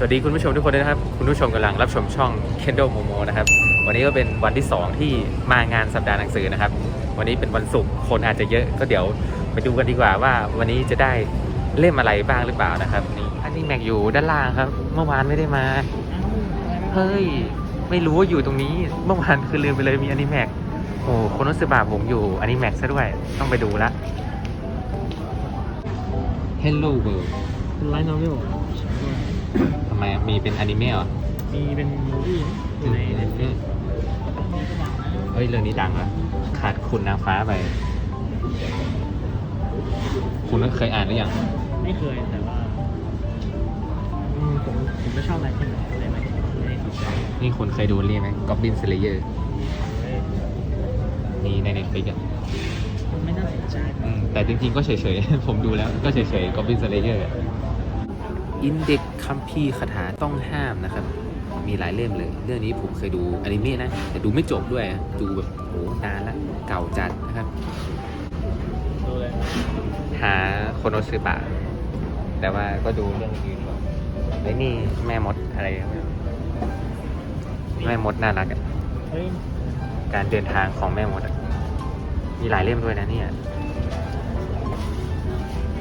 สวัสดีคุณผู้ชมทุกคนด้วยนะครับ คุณผู้ชมกำลังรับชมช่อง Kendall Momo นะครับ วันนี้ก็เป็นวันที่ 2 ที่มางานสัปดาห์หนังสือนะครับ วันนี้เป็นวันศุกร์คนอาจจะเยอะก็เดี๋ยวไปดูกันดีกว่าว่าวันนี้จะได้เล่มอะไรบ้างหรือเปล่านะครับนี่อันนี้แม็กอยู่ด้านล่างครับ เมื่อวานไม่ได้มาเฮ้ยไม่รู้ว่าอยู่ตรงนี้เมื่อวานคือลืมไปเลยมีอันิแม็กโอ้คนนสึบะผมอยู่อันิแม็กซะด้วยต้องไปดูละ Hello World เป็นไลท์โนเวล ทำไมมีเป็นอนิเมะเหรอมีเป็นมูวี่ในเน็ตฟลิกเฮ้ยเรื่องนี้ดังอะขาดคุณนางฟ้าไป คุณเคยอ่านหรือยังไม่เคยแต่ว่าอืมผมผมก็ชอบอะไรที่แบบอะไรไม่ไม่ได้สนใจนี่คุณเคยดูเรื่องไหม Goblin Slayer เอ้ยนี่ใน Netflix อะมันไม่น่าสนใจอืมแต่จริงๆก็เฉยๆ ผมดูแล้วก็เฉยๆ Goblin Slayer อิ อินเด็กคัมภีร์คาถาต้องห้ามนะครับ มีหลายเล่มเลย เรื่องนี้ผมเคยดูอนิเมะนะ แต่ดูไม่จบด้วย ดูแบบโหนานละ เก่าจัดนะครับ หาโคโนซึบะแต่ว่าก็ดูเรื่องอื่นก่อนไอ้นี่แม่มดอะไรแม่มดน่ารักอะเฮ้ยการเดินทางของแม่มดอะมีหลายเล่มด้วยนะเนี่ย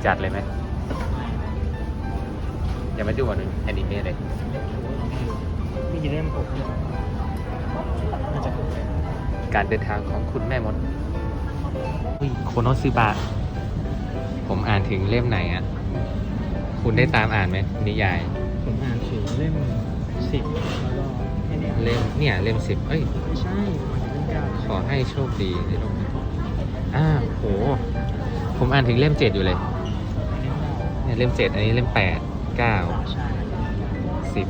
จัดเลยไหม อย่ามาดูอันนี้อนิเมะเลยมีกี่เล่มผมเนี่ยน่าจะครบเลยการเดินทางของคุณแม่มดอุ้ยโคโนซึบะผมอ่านถึงเล่มไหนอะคุณได้ตามอ่านไหมนิยาย ผมอ่านถึงเล่มสิบแล้วก็แค่เนี้ยเล่มเนี่ยเล่มสิบเอ้ย ไม่ใช่มันถึงเล่มเก้าขอให้โชคดีในโลกนี้อ่าโห ผมอ่านถึงเล่มเจ็ดอยู่เลยเล่มเก้าเนี่ยเล่มเจ็ดอันนี้เล่มแปด เก้าใช่สิบ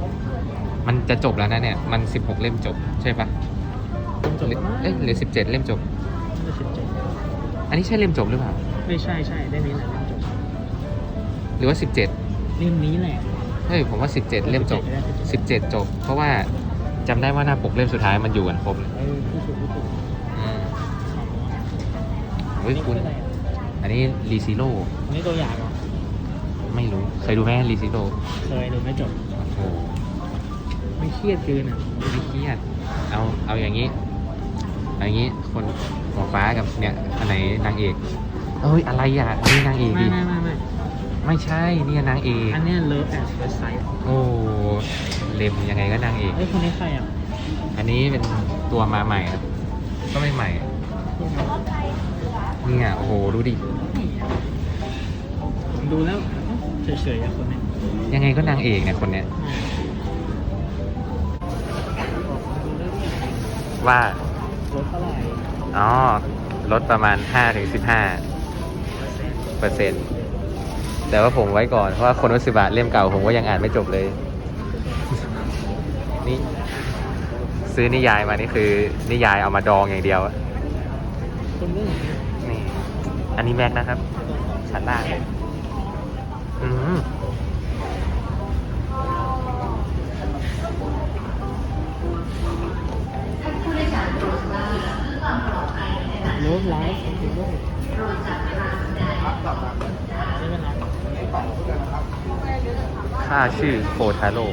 มันจะจบแล้วนะเนี่ย มันสิบหกเล่มจบใช่ปะผมจบหรือแล้วมั้งเอ้ยหรือสิบเจ็ดเล่มจบน่าจะสิบเจ็ดอันนี้ใช่เล่มจบหรือเปล่า ไม่ใช่ใช่เล่มนี้แหละเล่มจบหรือว่าสิบเจ็ดเล่มนี้แหละ เฮ้ยผมว่าสิบเจ็ดเล่มจบสิบเจ็ดจบ เพราะว่าจำได้ว่าหน้าปกเล่มสุดท้ายมันอยู่กันครบเลยเออผู้ถูกผู้ถูกอืมอ๋อเฮ้ยคุณนี่ออะไรอะอันนี้รีซิโร่อันนี่ตัวอย่างเหรอ ไม่รู้ เคยดูไหมรีซิโร่เคยดูไม่จบ โอ้โหไม่เครียดเกินอะไม่เครียด เอาเอาอย่างนี้เอาอย่างนี้คนหัวฟ้ากับเนี่ยอันไหนนางเอกเอ้ยอะไรอะนี่นางเอกไม่ดิไม่ไม่ไม่ไม่ใช่นี่นางเอก อันเนี้เลิฟแอนด์เฟสไซด์โอ้เล็มยังไงก็นางเอกเฮ้ยคนนี้ใครอะอันนี้เป็นตัวมาใหม่ครับก็ไม่ใหม่เนี่ยโอ้โหดูดิผมดูแล้ว เฉยๆอะคนเนี้ยยังไงก็นางเอกเนี่ยคนเนี้ยดูเรื่องว่ารถเท่าไหร่อ๋อลดประมาณ5-15%เปอร์เซ็นต์เปอร์เซ็นต์แต่ว่าผมไว้ก่อนเพราะว่าคนวัสิบะเล่มเก่าผมก็ยังอ่านไม่จบเลย นี่ซื้อนิยายมานี่คือ นิยายเอามาดองอย่างเดียวอะคนเรื่องนี่ อันนี้แม็กนะครับ ชั้นล่างเลยอืมเลิฟไลฟ์คือโลกไม่เป็นไรข้าชื่อโคทาโร่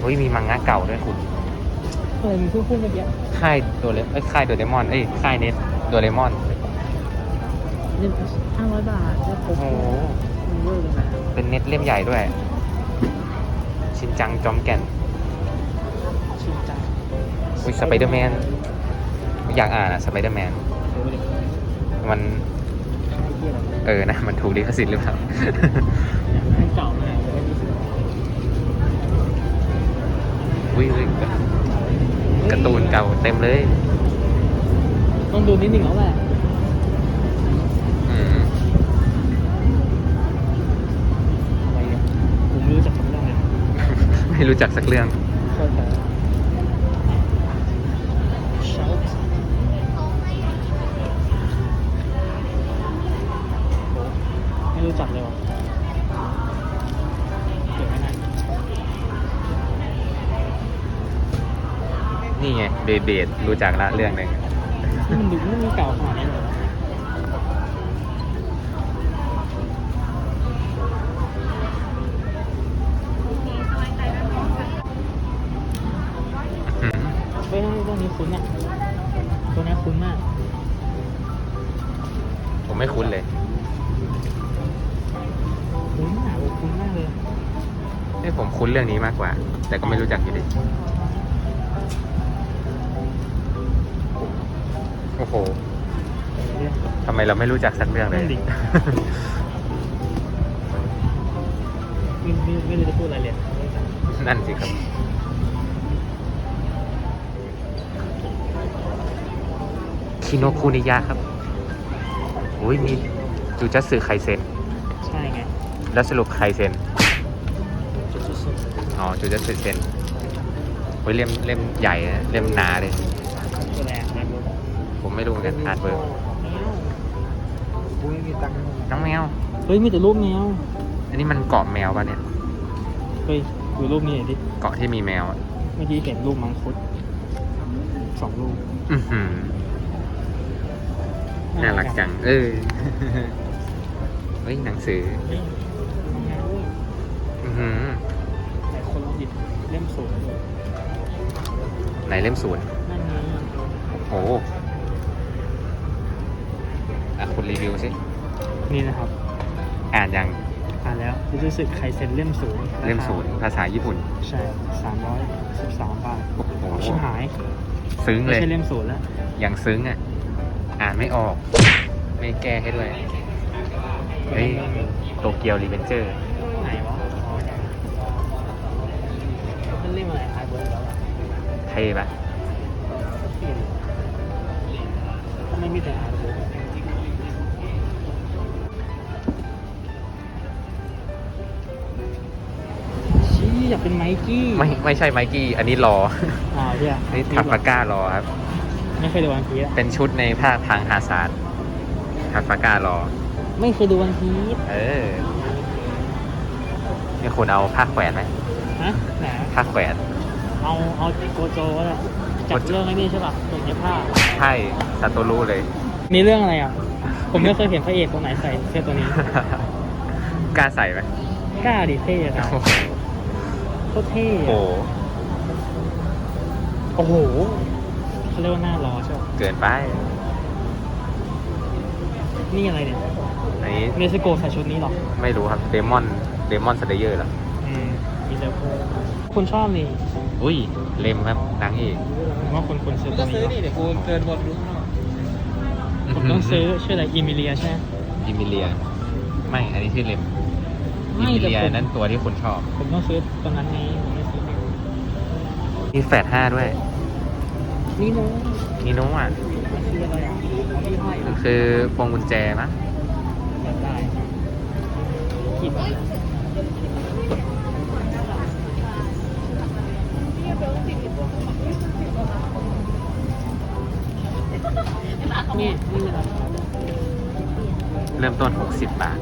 เฮ้ยมีมังงะเก่าด้วยคุณเออมึงเพิ่งพูดเมื่อกี้ค่ายโดเรเอ้ยค่ายโดเรมอน เอ้ยค่ายเน็ตโดเรมอน เล่มห้าร้อยบาทแล้วครโอ้บโห มันเวอร์เลยนะเป็นเน็ตเล่มใหญ่ด้วย ชินจังจอมแก่น ชินจังอุ้ยสไปเดอร์แมนอยากอ่านอะสไปเดอร์แมนเดี๋ยวไปเด็กมันไอ้เหี้ยอะไรเออนะ มันถูกลิขสิทธิ์หรือเปล่าอยากให้เก่ามาจะได้รู้สึกอุ้ยอุ้ยการ์ตูนเก่าเต็มเลย ต้องดูนิดหนึ่งแล้วแหละ ไม่รู้จักสักเรื่องเข้าใจเชลฟ์ไม่รู้จักเลยว่ะเก็บไว้ไหนนี่ไงเบเบดรู้จักละเรื่องหนึ่งนี่มันดูไม่มีเก่าขนาดนี้เลย เรื่องนี้มากกว่า แต่ก็ไม่รู้จักอยู่ดีโอ้โหเรื่องทำไมเราไม่รู้จักสักเรื่องเลย นั่นดิ ไม่ไม่ไม่รู้จะพูดอะไรเลยนั่นสิครับ คิโนคุนิยะครับอุ้ยมีจูจัตสึไคเซนใช่ไง แล้วสรุปไคเซนจุดสุด อ๋อจูจัตสึเซนโอ้ยเล่มเล่มใหญ่นะเล่มหนาเลยๆตัวแรงนะผมไม่รู้เหมือนกันอ่านเบอร์กูไม่มีตังค์น้องแมว เฮ้ยมีแต่รูปแมวอันนี้มันเกาะแมวป่ะเนี่ย เฮ้ยดูรูปนี้หน่อยดิ เกาะที่มีแมวอะ เมื่อกี้เห็นรูปมังคุดสองรูปอือหือน่ารักจัง เออ เฮ้ยหนังสือเฮ้ยทำงานด้วยอือหือ ไหนเล่มศูนย์นั่นไงโอ้โหอะคุณรีวิวสิ นี่นะครับ อ่านยังอ่านแล้วรู้สึกใครเซ็นเล่มศูนย์เล่มศูนย์ภาษาญี่ปุ่น ใช่สามร้อยสิบสามบาท โอ้โหชิบหาย ซึ้งไม่เลยใช่เล่มศูนย์แล้ว อย่างซึ้งอะ อ่านไม่ออก ไม่แก้ให้ด้วย เฮ้ย โตเกียวรีเวนเจอร์ เท่ปะทำไมมีแต่ไอเบิร์ดชี้อยากเป็นไมกี้ไม่ไม่ใช่ไมกี้ อันนี้รออ่าเนี่ยอันนี้ทัฟฟาก้ารอครับ ไม่เคยดูวันพีซอะเป็นชุดในภาคทางฮาซาร์ดทัฟฟาก้ารอ ไม่เคยดูวันพีซเออนี่คุณเอาผ้าแขวนไหมฮะไหนผ้าแขวน เอาเอาโกโจก็ได้จากเรื่องไอ้นี่ใช่ป่ะตรงเนี้ยผ้าใช่ซาโตรุเลยนี่เรื่องอะไรอะ ผมไม่เคยเห็นพระเอกคนไหนใส่เสื้อตัวนี้ กล้าใส่ไหมกล้าดิเท่อะโคตรเท่โอ้โหอะโอ้โหเขาเรียกว่าหน้ารอใช่ป่ะเกินไป นี่อะไรเนี่ยอันนี้เนสโกใส่ชุดนี้หรอ ไม่รู้ครับเดมอนเดมอนสเตเยอร์เหรออืมมีแต่พวกคุณชอบนี่ อุ้ย เลมครับนางเอกผมว่าคนควรซื้อตัวนี้เดี๋ยวกูเดินวนดูข้างนอกผมต้องซื้อชื่ออะไรอิมิเลียใช่ไหมอิมิเลีย ไม่ อันนี้ชื่อเลมอิไม่มิแต่เลียผมนั่นตัวที่คุณชอบ ผมต้องซื้อตัวนั้นไงผมไม่ซื้อมีแฟดห้าด้วย นี่โน้นีโน่อะซื้ออะไรอะของยี่ห้อมันคือพวงกุญแจมั้งอยากได้ นี่นี่อะไรเริ่มต้น 60 บาท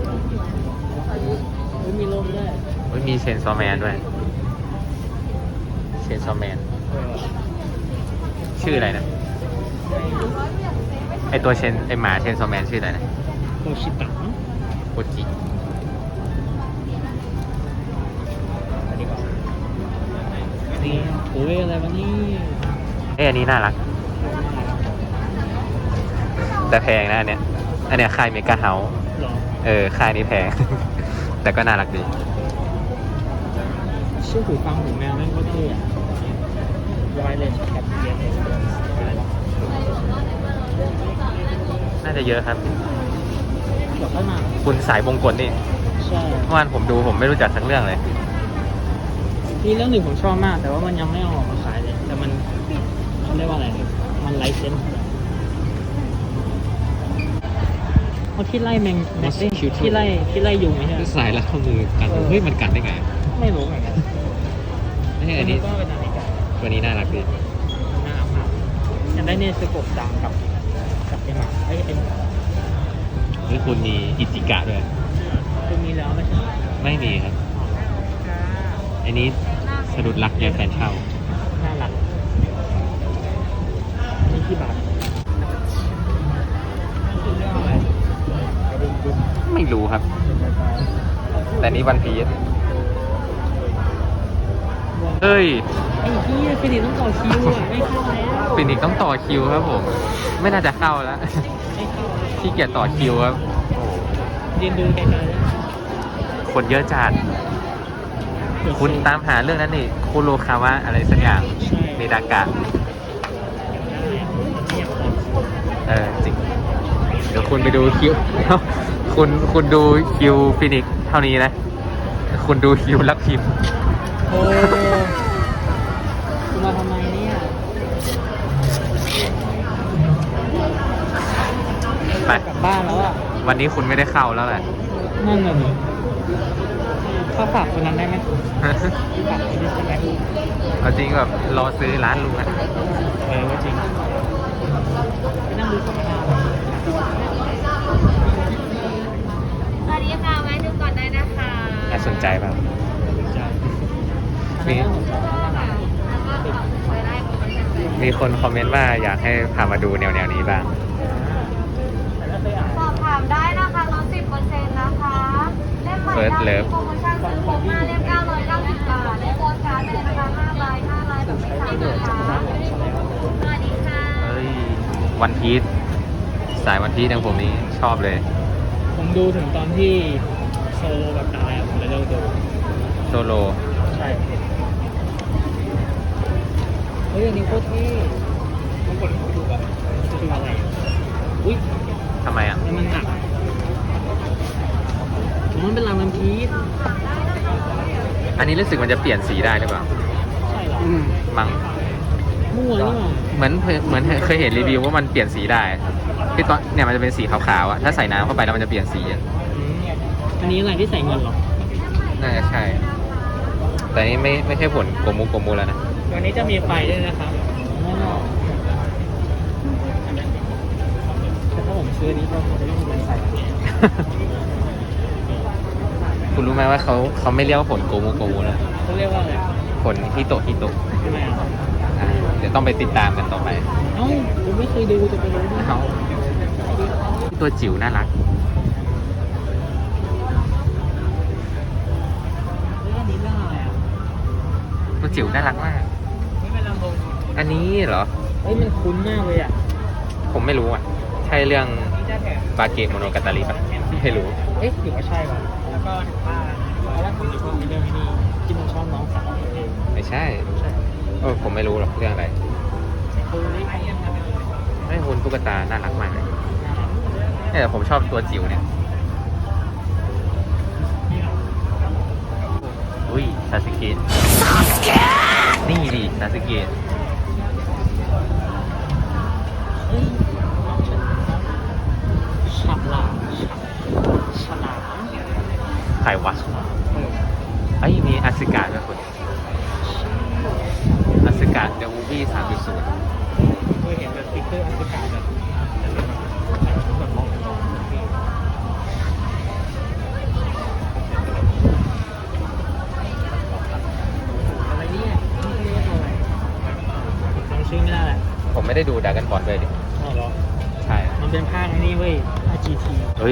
เฮ้ยมีลมด้วยเฮ้ยมีเชนซอแมนด้วย เชนซอแมนเออชื่ออะไรนะ ไอตัวเชนไอหมาเชนซอแมนชื่ออะไรนะโคชิตะโอจิอันนี้ก่อนนี่โอ้ยอะไรวะนี่เอ้ยอันนี้น่ารัก แต่แพงนะอันเนี้ย อันเนี้ยค่ายเมกาเฮาหรอเออค่ายนี้แพง แต่ก็น่ารักดีชื่อหูฟังหูแมวนั่นก็เท่อะไวเลสกับเอียร์อะไรวะน่าจะเยอะครับ เดี๋ยวค่อยมา คุณสายบงกลนี่ใช่ เมื่อวานผมดูผมไม่รู้จักสักเรื่องเลย มีเรื่องหนึ่งผมชอบมาก แต่ว่ามันยังไม่เอาออกมาขายเลย แต่มันเขาเรียกว่าอะไร มันไลเซนส์ เขาที่ไล่แมงแมงเอ้ย Mosquito ที่ไล่ที่ไล่ยุงไม่ใช่เหรอสายรัดข้อมือกันเฮ้ยมันกัดได้ไงไม่รู้เหมือนกันเฮ้ยอันนี้ก็เป็นนาฬิกาตัวนี้น่ารักดีหน้าหนายังได้เนสโกบดำกับกับไอหมาไอไอเฮ้ยคุณมีอิจิกะด้วยคือมีแล้วไม่ใช่เหรอไม่มีครับ อันนี้สะดุดรักยายแฟนเช่าน่ารักนี่กี่บาท ไม่รู้ครับ แต่นี้วันพีชเฮ้ย ไอ้เหี้ยฟินิกต้องต่อคิวอะไม่เข้าแล้วฟินิกซ์ต้องต่อคิวครับผม ไม่น่าจะเข้าแล้วไม่เข้าแล้วขี้เกียจต่อคิวครับยืนดูไกลๆนะคนเยอะจัดคุณตามหาเรื่องนั้นนี่โคโรคาวะอะไรสักอย่างใช่เมดากะเออจริง เดี๋ยวคุณไปดูคิวคุณคุณดูคิวฟินิกซ์เท่านี้นะ คุณดูคิวลักพิมพ์โอ้คุณมาทำไมเนี่ยไปกลับบ้านแล้วอะ วันนี้คุณไม่ได้เข้าแล้วแหละ นั่นน่ะดิเขาฝากคนนั้นได้ไหมฝากคนนี้ใช่ไหมเอาจริงแบบรอซื้อร้านลุงอะเออก็จริงไปนั่งดูสัมมนา สวัสดีค่ะแวะดูก่อนได้นะคะน่าสนใจเปล่าใช่นี่ค่ะแล้วก็ขับไปได้ผมไม่สนใจมีคนคอมเมนต์ว่าอยากให้พามาดูแนวแนวๆนี้บ้างแต่ถ้าเคยอ่านสอบถามได้นะคะลดสิบเปอร์เซ็นต์นะคะเล่มใหม่ First ล่า Love โปรโมชั่นซื้อครบห้าเล่มเก้าร้อยเก้าสิบบาทได้โค้ดการ์ดไปเลยนะคะห้าใบห้าใบแบบไม่ซ้ำนะคะสวัสดีค่ะเฮ้ยวันพีช สายวันพีชอย่างผมนี้ชอบเลย ผมดูถึงตอนที่โซโลแบบตายอะผมเลยเลิกดูโซโล ใช่เฮ้ยอันนี้โคตรเท่ต้องกดเข้าดูก่อนคืออะไรอะอุ้ยทำไมอะ แล้วมันหนักผมมันเป็นลายมันพีชอันนี้รู้สึกมันจะเปลี่ยนสีได้หรือเปล่า ใช่เหรอมั้งมั่วนี่หว่าเหมือนเหมือนเคยเห็นรีวิวว่ามันเปลี่ยนสีได้ ที่ตอนเนี่ยมันจะเป็นสีขาวๆอะถ้าใส่น้ำเข้าไปแล้วมันจะเปลี่ยนสีอะอืมอันนี้อะไรที่ใส่เงินเหรอน่าจะใช่ แต่นี่ไม่ไม่ใช่ผลโกมุโกมุแล้วนะวันนี้จะมีไฟด้วยนะครับแต่ถ้าผมซื้ออันนี้ก็คงจะไม่มีเงินใส่อันนี้คุณรู้ไหมว่าเขาเขาไม่เรียกว่าผลโกมุโกมุแล้วเขาเรียกว่าอะไรผลฮิโตะฮิโตะทำไมอะอ่าเดี๋ยวต้องไปติดตามกันต่อไป เอ้าผมไม่เคยดูจะไปรู้ได้ไงเอา ตัวจิ๋วน่ารักเรื่องนี้เรื่องอะไรอะตัวจิ๋วน่ารักมากนี่เป็นลำโพงอันนี้เหรอ เฮ้ยมันคุ้นมากเลยอะ ผมไม่รู้อะ ใช่เรื่องนี่จะแถมบาเกะโมโนกาตาริปะไม่รู้ เอ๊ะหรือว่าใช่ป่ะ แล้วก็ถึงว่าเพราะว่าคุณจะพูดในเรื่องนี้ที่มันชอบน้องสาวเองไม่ใช่ใช่เออผมไม่รู้หรอกเรื่องอะไรคือนี่ไอ้ยังไงไม่คุณตุ๊กตาน่ารักมาก เนี่ยผมชอบตัวจิ๋วเนี่ย อุ้ยซาสึเกะนี่ดิซาสึเกะ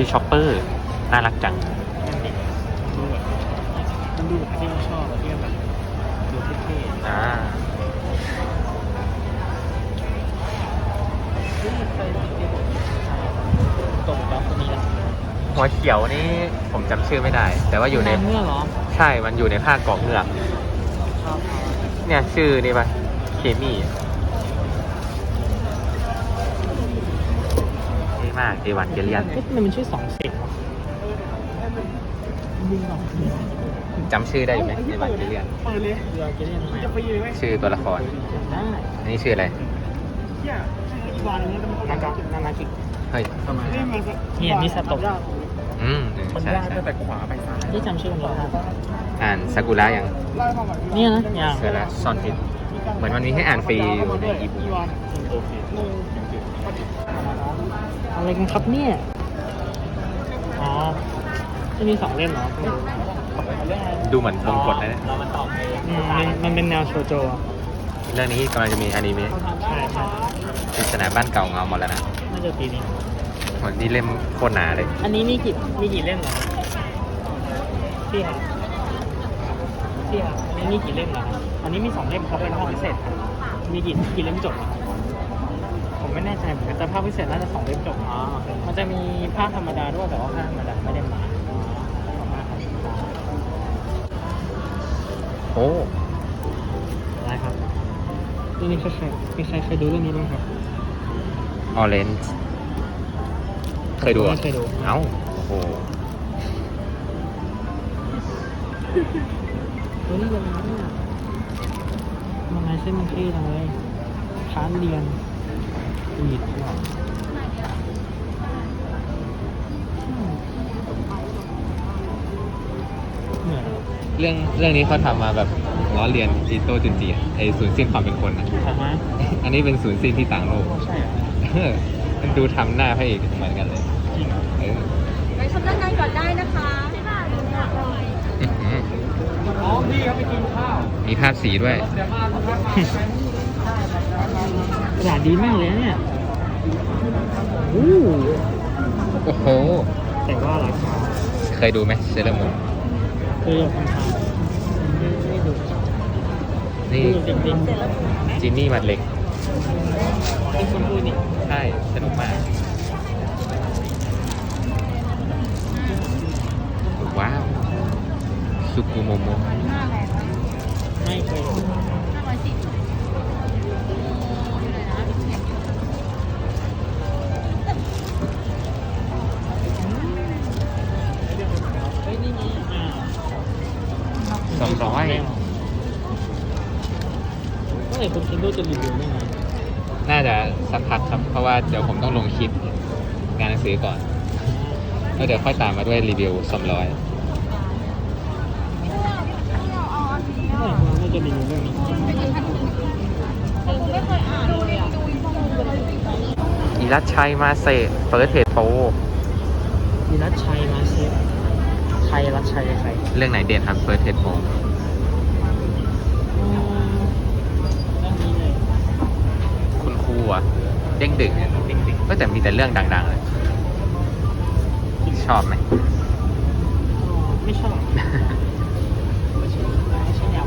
ยช็อปเปอร์น่ารักจังมันดิดูแบบมันดูแบบที่เราชอบอะที่แบบดูเท่ๆอ่าตรงกับคนนี้แหละหัวเขียวนี่ผมจำชื่อไม่ได้ แต่ว่าอยู่ในเมื่อเหรอ ใช่มันอยู่ในภาคเกาะเงือก ชอบเขาเนี่ยชื่อนี่ปะเคมี่เท่ มากเอวันเกเลียนเอ๊ะทำไมมันชื่อสองเสกวะยิงสองเสกจำชื่อได้อยู่ไหมเอวันเกเลียนเปิดเลยเรือเกเรียนทำไมจะไปยืนไหมชื่อตัวละครได้อันนี้ชื่ออะไรอีวานนี้มันนากานานากิเฮ้ยเนี่ยมิซาโตะอืมใช่ใช่แต่ขวาไปซ้ายนี่จำชื่อมันได้ปะอ่านซากุระยังเนี่ยนะอย่างเสร็จแล้วซ่อนพิษเหมือนมันมีให้อ่านฟรีอยู่ในอีบุ๊ก อะไรกันครับเนี่ย อ๋อจะมีสองเล่มเหรอดูเหมือนวงกดนะเนี่ยอืมมันมันเป็นแนวโชโจอะเรื่องนี้กำลังจะมีอนิเมะใช่ใช่ปริศนาบ้านเก่าเงาหมดแล้วนะน่าจะปีนี้เหมือนนี่เล่มโคตรหนาเลย อันนี้มีกี่มีกี่เล่มเหรอพี่ครับพี่ครับอันนี้มีกี่เล่มเหรอครับอันนี้มีสองเล่มครับเป็นภาคพิเศษครับมีกี่กี่เล่มจบอะ ผมไม่แน่ใจเหมือนกันแต่ภาคพิเศษน่าจะสองเล่มจบอ๋อโอเคมันจะมีภาคธรรมดาด้วยแต่ว่าภาคธรรมดาไม่ได้มาอ๋อขอบคุณมากครับโอ้อะไรครับเรื่องนี้ใครเคยมีใครเคยดูเรื่องนี้บ้างครับออเรนจ์เคยดูหรอไม่เคยดูเอ้าโอ้โหเฮ้ยยังไงเนี่ยมันลายเส้นมันเท่จังเลยค้านเรียน อีดหรออืมเหมือนเรื่องเรื่องนี้เขาทำมาแบบล้อเลียนจีโต้จุนจีอะไอศูนย์สิ้นความเป็นคนนะอะฮะอันนี้เป็นศูนย์สิ้นที่ต่างโลกใช่เหรอเออมันดูทำหน้าพระเอกเหมือนกันเลยจริงเหรอเออไปชมด้านในก่อนได้นะคะไม่ได้ดูหน่อยอื้อหืออ๋อพี่เขาไปกินข้าวมีภาพสีด้วย เดี๋ยวมาครับกระดาษดีมากเลยนะเนี่ยโอ้โอ้โห แต่ว่าราคาเคยดูไหมเซเลอร์มูนคืออยากทำทานไม่ไม่ดูนี่ดูจริงจินนี่หมัดเหล็กๆเป็นคนพูดนี่ใช่สนุกมาก ว้าว สุกุโมโมะไม่เคย เมื่อไหร่คุณเคนโดจะรีวิวได้ไงน่าจะสักพักครับเพราะว่าเดี๋ยวผมต้องลงคลิปงานหนังสือก่อนแล้วเดี๋ยวค่อยตามมาด้วยรีวิวสองร้อยเมื่อไหร่คุณโดจะรีวิวเรื่องนี้อีรัชชัยมาเซเฟิร์สเทดโปมีรัชชัยมาเชฟใครรัชชัยใคร เรื่องไหนเด่นครับเฟิร์สเทดโป คุณครูอะเด้งดึกเนี่ยเด้งดึกก็แต่มีแต่เรื่องดังๆเลยชอบไหมไม่ชอบไม่ใช่ไม่ใช่แนว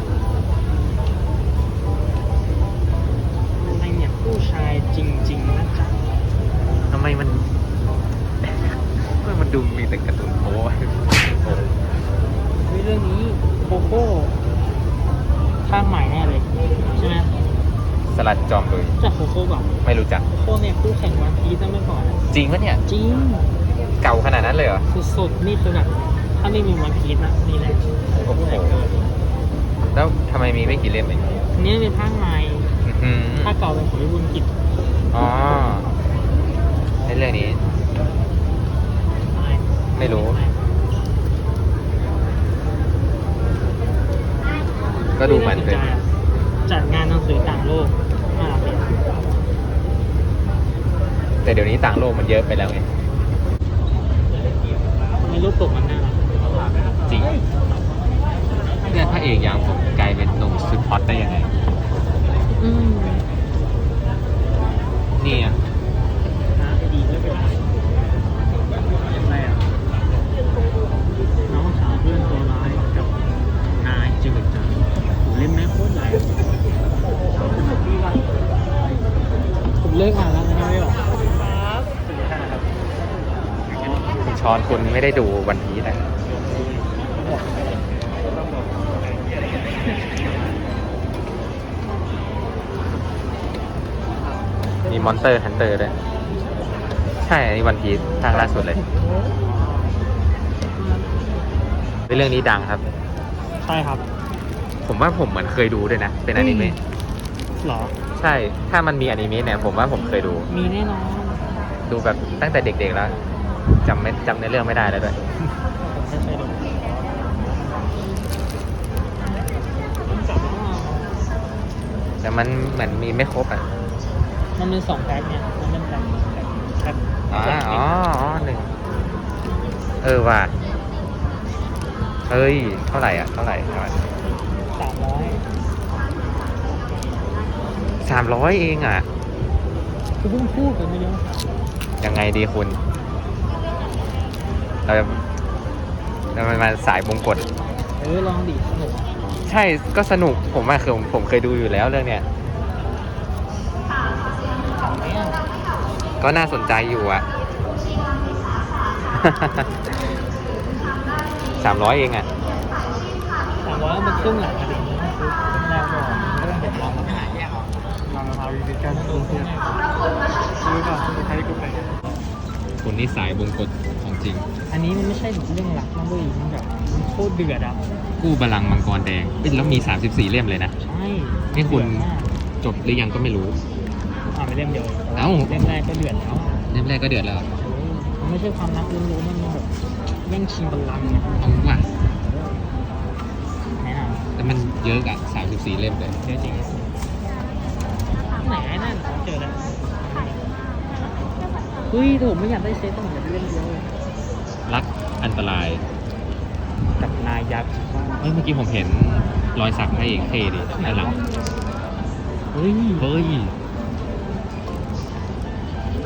อะไรเนี่ยผู้ชายจริงๆนะจ๊ะทำไมมันทำไมมันดูมีแต่การ์ตูนโป๊ะโอ้เฮ้ยเรื่องนี้โคโค่ข้างใหม่แน่เลย ใช่ไหมสลัดจอม โดยจากโคโค่ก่อนไม่รู้จักโคโค่เนี่ยคู่แข่งวันพีซตั้งแต่ก่อนอะจริงปะเนี่ย จริงเก่าขนาดนั้นเลยเหรอ สุดๆนี่คือแบบถ้าไม่มีวันพีซนะนี่แหละโอ้โหแล้วทำไมมีไม่กี่เล่มเองอันนี้เป็นภาคใหม่อื้อหือภาคเก่าเป็นของวิบูลย์กิจอ๋อในเรื่องนี้อะไรไม่รู้ ก็ดูเหมือนเป็นจัดงานหนังสือต่างโลกน่ารักเลย แต่เดี๋ยวนี้ต่างโลกมันเยอะไปแล้วไงในรูปปกมันน่ารักจริงเนี่ยพระเอกอย่างผมกลายเป็นหนุ่มสุดฮอตได้ยังไงอืมนี่อะหาไปดีไม่เป็นไรอะไรอะน้องสาวเพื่อนตัวร้ายกับนายจืดจังโหเล่นแม่โคตรไหลผมเลิกอ่านแล้วนะไม่ออกครับ คุณ ชอนคุณไม่ได้ดูวันพีนะมีมอนเตอร์ฮันเตอร์ด้วย ใช่อันนี้วันพีซภาคล่าสุดเลยเป็นเรื่องนี้ดังครับ ใช่ครับ ผมว่าผมเหมือนเคยดูด้วยนะ เป็นอนิเมะหรอ ใช่ ถ้ามันมีอนิเมะเนี่ยผมว่าผมเคยดู มีแน่นอน ดูแบบตั้งแต่เด็กๆแล้ว จำไม่จำในเรื่องไม่ได้แล้วด้วยผมไม่เคยดูผมจับแล้วอะแต่มันเหมือนมีไม่ครบอะ มันเป็นสองแพ็คเนี่ย มันเป็นแพ็คแพ็คอ๋อแพ็คอ๋ออ๋อหนึ่งเออว่ะเฮ้ย เท่าไหร่อะ เท่าไหร่เท่าไหร่สามร้อยสามร้อยเองอะ คือเพิ่งพูดไปไม่เยอะยังไงดีคุณ เราจะเรามาสายบงกฎเออลองดิสนุกใช่ก็สนุกผมอะคือผมผมเคยดูอยู่แล้วเรื่องเนี้ยถามไหมอะก็น่าสนใจอยู่อะ สามร้อยเองอะถามว่ามันครึ่งหลังอะไรอย่างเงี้ยคือเป็นแนวก่อนเรื่องเป็นลองมาหาแยกออกลองมะพร้าววิธีการตัวเพื่อนซื้อป่ะซื้อใช้กรุ๊ปไหนคนที่สายบงกฎของ จริง อันนี้มันไม่ใช่เรื่องหลักนะเว้ยมันแบบมันโคตรเดือดอะกู้บาลังก์มังกรแดงเอ้ยแล้วมี 34 เล่มเลยนะ ใช่นี่คุณ เดือดมากจบหรือยังก็ไม่รู้ อ่านไปเล่มเดียวแต่ว่เอ้า เล่มแรกก็เดือดแล้วเล่มแรกก็เดือดแล้วมันไม่ใช่ความรักล้วนๆมันแบบแย่งชิงบัลลังก์นะเอาว่ะแนะนแต่มันเยอะอะ34 เล่มเลยำเดี๋ยวจริงไหนไอ้นั่นเจอแล้วเฮ้ยแต่ผมไม่อยากได้เซตต้องเหลือเล่มเดียว รักอันตราย กับนายยักษ์เอ้ยเมื่อกี้ผมเห็นรอยสักพระเอกเท่ดิด้านหลังเฮ้ยเฮ้ย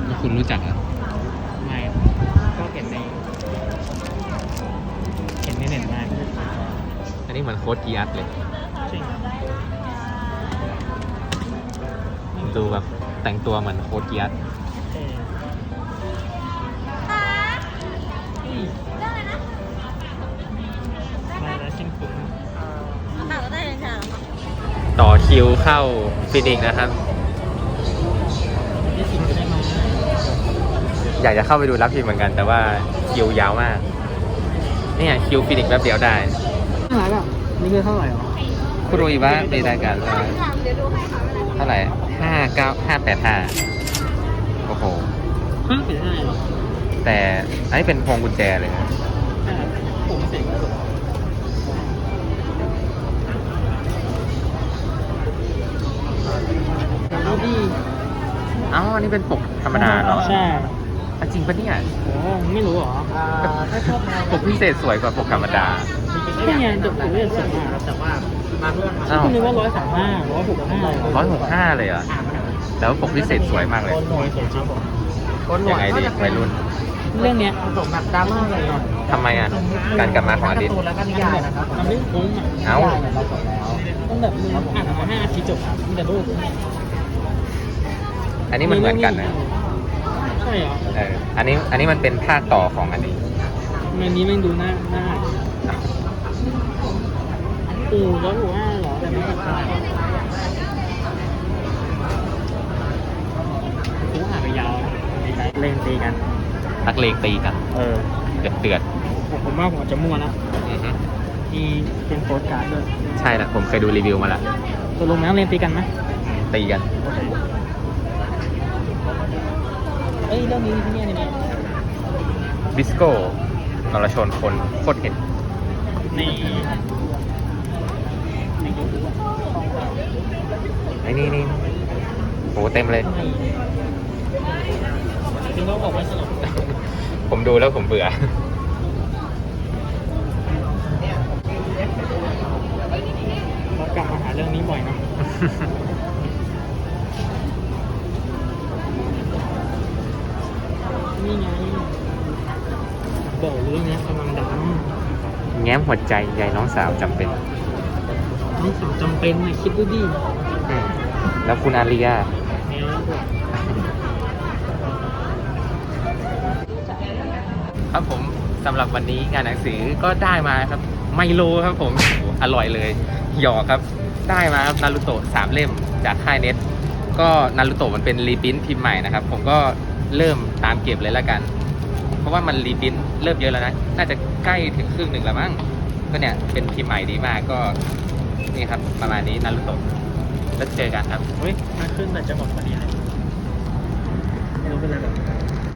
แล้วคุณรู้จักเหรอะไม่ก็เห็นในเห็นในเน็ตมาก็เลยอันนี้เหมือนโค้ดกีอัสเลย จริงดูแบบแต่งตัวเหมือนโค้ดกีอัส มาแล้วเช่นคุณต่อคิวเข้าฟินิกส์นะครับนี่สิ่งที่ได้มาอยากจะเข้าไปดูรับพิมพ์เหมือนกัน แต่ว่าคิวยาวมากเนี่ยคิวฟินิกส์แป๊บเดียวได้เท่าไหร่แบบนี่คือเท่าไหร่หรอคุณรู้อีกว่าในรายการว่าเดี๋ยวดูให้ค่ะไม่เป็นไรเท่าไหร่ห้าเก้าห้าแปดห้าโอ้โห ห้าเป็นห้าหรอ แต่อันนี้เป็นพวงกุญแจเลยนะอ่าผมเสร็จแล้วดูดิเอ้าอันนี้เป็นปกธรรมดาเหรอใช่อะจริงปะเนี่ยโอ้ไม่รู้เหรอถ้าชอบแนวปกพิเศษสวยกว่าปกธรรมดานี่ไงจบถึงเรื่องสวยมากแต่ว่ามาเพื่อนมาอ้าวคุณนึกว่าร้อยสามห้าร้อยหกห้าร้อยหกห้าเลยเหรอแล้วปกพิเศษสวยมากเลยหน่วยสวยจริงคนหนยัวงดไงดีวัยรุ่น เรื่องเนี้ยผสมแบบดราม่าเลยหน่อยทำไมอะ การกลับมาของอดิตแล้วก็นิยายนะครับมันไม่คุ้มอะเอ้าเราจบแล้วต้องแบบมึงอ่านมาห้าอาทิตย์จบอะมีแต่รูปอันนี้มันเหมือนกันนะใช่เหรอเอออันนี้อันนี้มันเป็นภาคต่อของอันนี้มันนี้แม่งดูหน้าหน้าอูร้อยหกห้าเหรอแต่ไม่แบบกูอ่านไปยาวเล่นตีกัน นักเลงตีกันเออเดือดเดือดผมว่าผมอาจจะมั่วนะอือฮึมีเป็นโพสต์การ์ดด้วยใช่ละผมเคยดูรีวิวมาแล้วตกลงแล้วเล่นตีกันไหมตีกันเอ้ยเรื่องนี้ที่นี่นี่บิสโก้นรชนคนโคตรเห็นในในยูทูบอะไอ้นี่นี่โหเต็มเลยคือเขาบอกว่าสนุก ผมดูแล้วผมเบื่อเรากลับมาหาเรื่องนี้บ่อยนะนี่ไงบอกเรื่องนี้กำลังดังแง้มหัวใจยายน้องสาวจำเป็นนี่สาวจำเป็นนะคิดดูดิอืมแล้วคุณอาเรียเนี่ย ครับผมสำหรับวันนี้งานหนังสือก็ได้มาครับไมโลครับผมอร่อยเลยหยอกครับ ได้มาครับนารูโตะสามเล่มจากค่ายเน็ตก็นารูโตะมันเป็นรีพิ้นพิมพ์ใหม่นะครับ ผมก็เริ่มตามเก็บเลยละกัน เพราะว่ามันรีพิ้นเริ่มเยอะแล้วนะ น่าจะใกล้ถึงครึ่งหนึ่งแล้วมั้งก็เนี่ยเป็นพิมพ์ใหม่ดีมากก็นี่ครับประมาณนี้นารูโตะแล้วเจอกันครับเฮ้ยมันขึ้นแต่จะหมดพอดีเลย